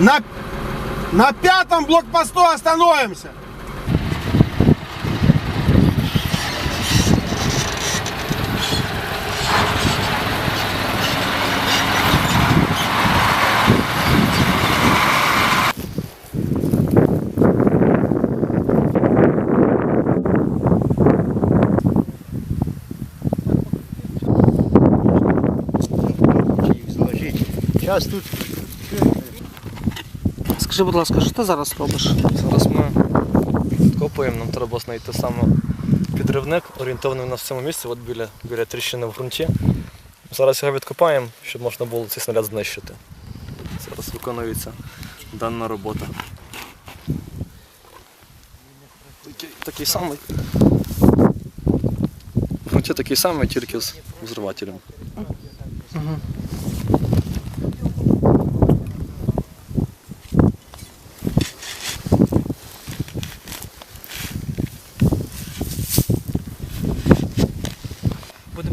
На, на пятом блокпосту остановимся. Зараз тут Скажи, будь ласка, що ти зараз робиш? Зараз ми копаємо, нам треба знайти саме підривник, орієнтований у нас в цьому місці, от біля, біля тріщини в ґрунті. Зараз його відкопаємо, щоб можна було цей снаряд знищити. Зараз виконується дана робота. Такий, такий самий. В ґрунті такий самий, тільки з взривателем. Будемо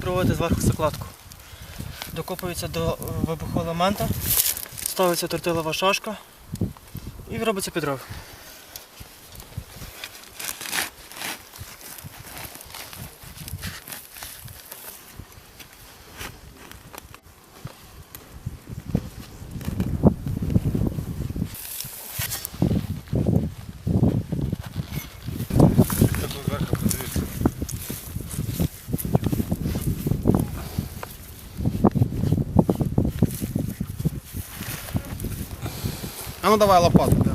проводити зверху закладку. Докопується до вибуху елемента, ставиться тортилова шашка і робиться підрив. А ну давай лопату. да.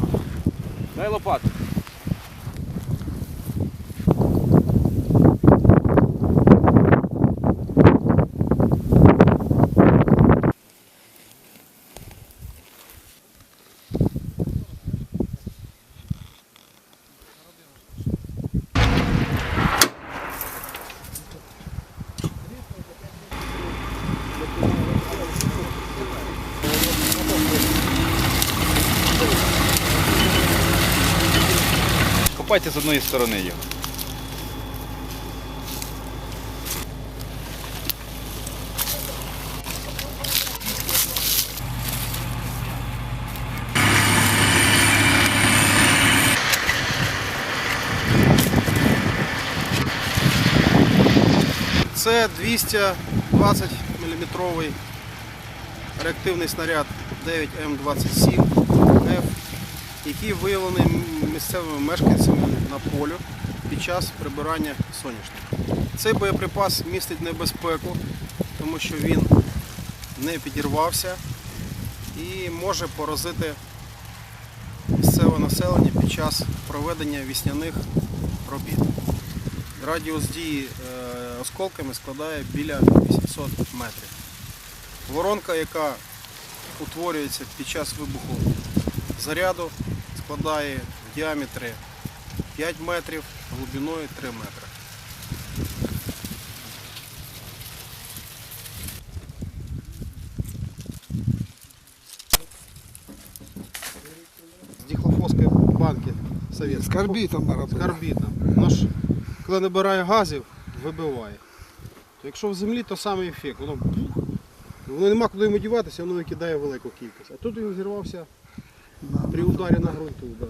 Дай лопату. Копайте з одної сторони його. Це 220 мм реактивний снаряд 9М27Ф, який виявлений місцевими мешканцями на полю під час прибирання соняшника. Цей боєприпас містить небезпеку, тому що він не підірвався і може поразити місцеве населення під час проведення вісняних робіт. Радіус дії е, осколками складає біля 800 метрів. Воронка, яка утворюється під час вибуху заряду, складає в діаметрі 5 метрів, глибиною 3 метри. З дихлофоської банки совєтської. з карбітом З карбітом. Ж, коли набирає газів, вибиває. То якщо в землі, то самий ефект. Воно, воно нема куди йому діватися, воно викидає велику кількість. А тут він зірвався при ударі на ґрунту. Да.